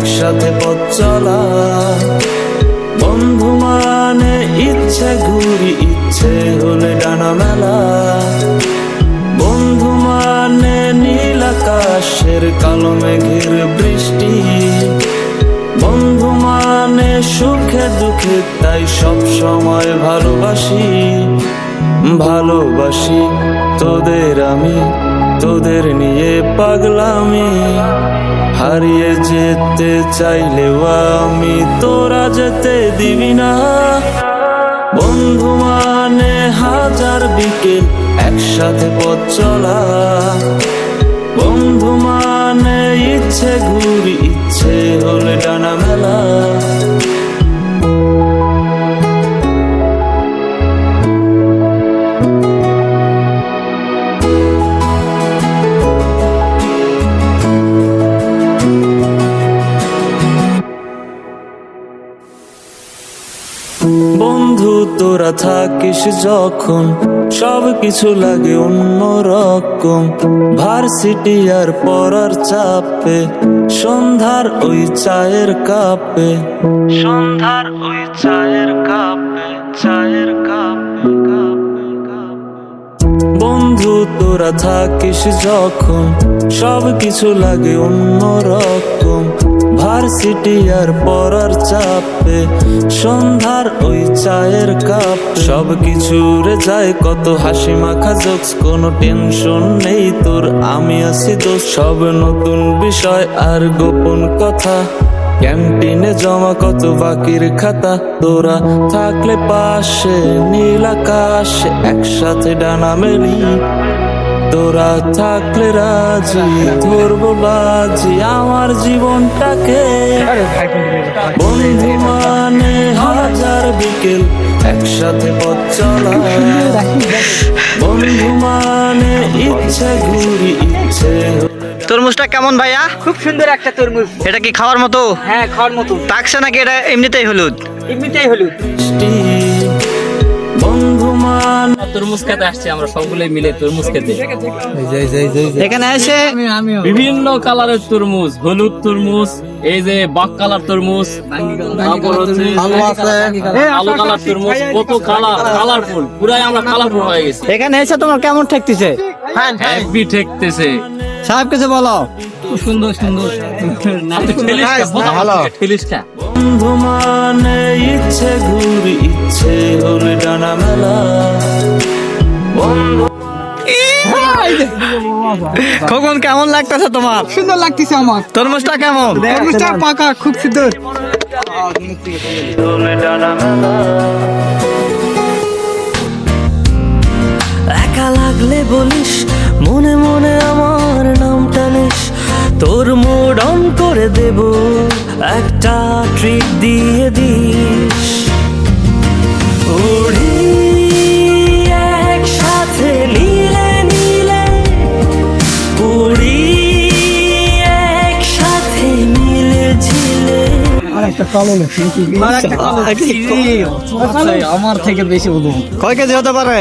একসাথে পথ চলা। বন্ধু মানে ইচ্ছে, ঘুরি ইচ্ছে হলে ডানা মেলা। বন্ধু মানে নীল আকাশের কালো মেঘের বৃষ্টি। বন্ধু মানে সুখে দুঃখে তাই সব সময় ভালোবাসি। ভালোবাসি তোদের আমি, তোদের নিয়ে পাগলামি। হারিয়ে যেতে চাইলেও আমি তোরা যেতে দিবি না। বন্ধু মানে হাজার বিকেল, একসাথে পথ চলা। বন্ধু মানে ইচ্ছে ঘুরি, ইচ্ছে হলে বন্ধু, তোরা থাকিস যখন সব কিছু লাগে অন্যরকম। ভার্সিটি আর পড়ার চাপে, সন্ধ্যার ওই চায়ের কাপে। সন্ধ্যার ওই চায়ের কাপে চায়ের কাপে বন্ধু, তোরা থাকিস যখন সব কিছু লাগে অন্যরকম। ভার্সিটি আর পড়ার চাপে, সন্ধ্যার ওই চায়ের কাপ। সব কিছু রে যায় কত হাসি মাখা জোকস কোনো টেনশন নেই তোর, আমি আছি দোষ সব নতুন বিষয় আর গোপন কথা। ক্যান্টিনে জমা কত বাকির খাতা? তোরা থাকলে পাশে, নীল আকাশে একসাথে ডানা মেলি। তোরা থাকলে রাজি ধরবো বাজি আমার জীবনটাকে। বন্ধু মানে হাজার বিকেল একসাথে পথ চলা। বন্ধু মানে ইচ্ছে ঘুরি ইচ্ছে। তরমুজটা কেমন ভাইয়া? খুব সুন্দর একটা তরমুজ। এটা কি খাওয়ার মতো? হ্যাঁ খাওয়ার মতো। তাকছে নাকি এটা এমনিতেই হলুদ? এমনিতেই হলুদ। তরমুজ খেতে আসছি আমরা মিলে তরমুজ খেতে। এখানে এসে বিভিন্ন কালারের তরমুজ হলুদ তরমুজ এই যে বাক কালার তরমুজ তারপর হচ্ছে আলো কালার তরমুজ কত কালার। কালারফুল পুরাই আমরা কালারফুল হয়ে গেছি। এখানে এসে তোমার কেমন ঠেকতেছে? হ্যাপি ঠেকতেছে। সাহেব কিছু বলো। সুন্দর সুন্দর। ভালো। ফিলিসটা বন্ধু মানে ইচ্ছে ঘুরি ইচ্ছে হলে ডানা মেলা। বন্ধু খোকন কেমন লাগতেছে তোমার? সুন্দর লাগতেছে আমার। তরমুজটা কেমন? তরমুজটা পাকা খুব সুন্দর। ডানা মেলা। একা লাগলে বলিস মনে মনে আমার নাম টানিস তোর মোড অন করে দেব। একটা ট্রিপ দিয়ে দিস। উড়ি একসাথে নীলে নীলে উড়ি একসাথে মিলে ঝিলে। আমার থেকে বেশি বলব কয় কেজি হতে পারে?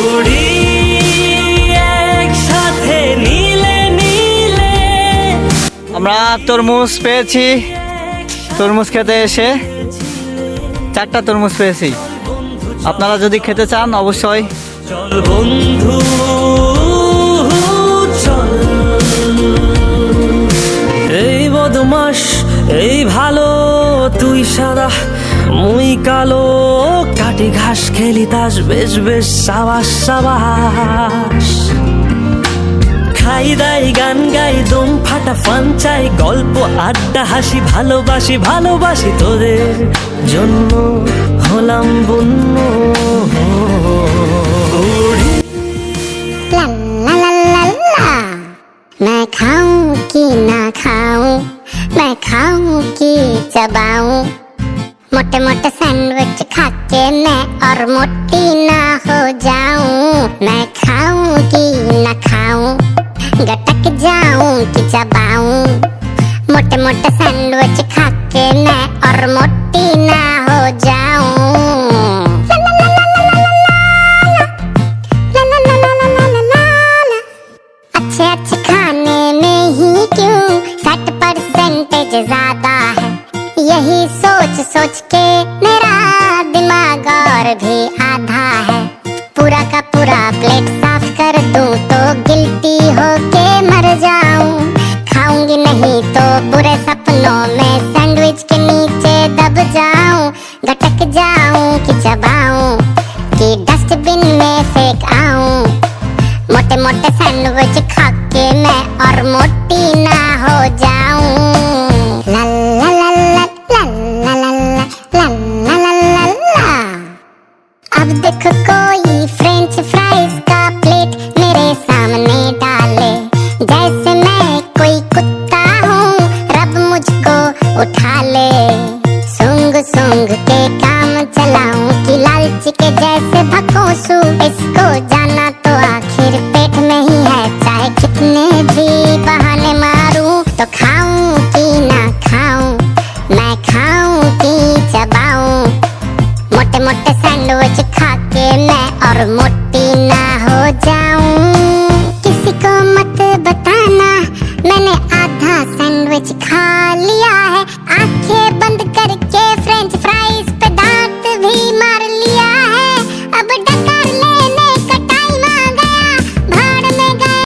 উড়ি একসাথে নীলে আমরা তরমুজ পেয়েছি। তরমুজ খেতে এসে চারটা তরমুজ পেয়েছি। আপনারা যদি খেতে চান, অবশ্যই। বন্ধু এই বদমাস, এই ভালো, তুই সাদা। মুই কালো, কাটি ঘাস খেলি তাস, বেশ বেশ, সাবাস সাবাস। খাই দাই গান গাই দম ফাটা ফান চাই গল্প আড্ডা হাসি ভালোবাসি ভালোবাসি তোদের জন্য হলাম বন্য উড়ি ला ला ला ला ला मैं खाऊं कि ना खाऊं मैं खाऊं कि चबाऊं मोटे मोटे सैंडविच खा के मैं और मोटी ना हो जाऊं मैं खाऊं कि ना खाऊं यही सोच सोच के मेरा दिमाग और भी आधा है। पूरा का पूरा प्लेट साफ़ कर दूँ तो गिल्टी होके मर जाऊँ। खाऊँगी नहीं तो बुरे सपनों में सैंडविच के नीचे दब जाऊँ। गटक जाऊँ कि चबाऊं कि डस्टबिन में फेंक आऊँ। मोटे मोटे सैंडविच खा के मैं और मोटी ना हो जाऊँ। देखो कोई फ्रेंच फ्राइज का प्लेट मेरे सामने डाले। जैसे मैं कोई कुत्ता हूँ, रब मुझको उठा ले। सूंघ सूंघ के काम चलाऊं कि लालच के जैसे भकोसू इसको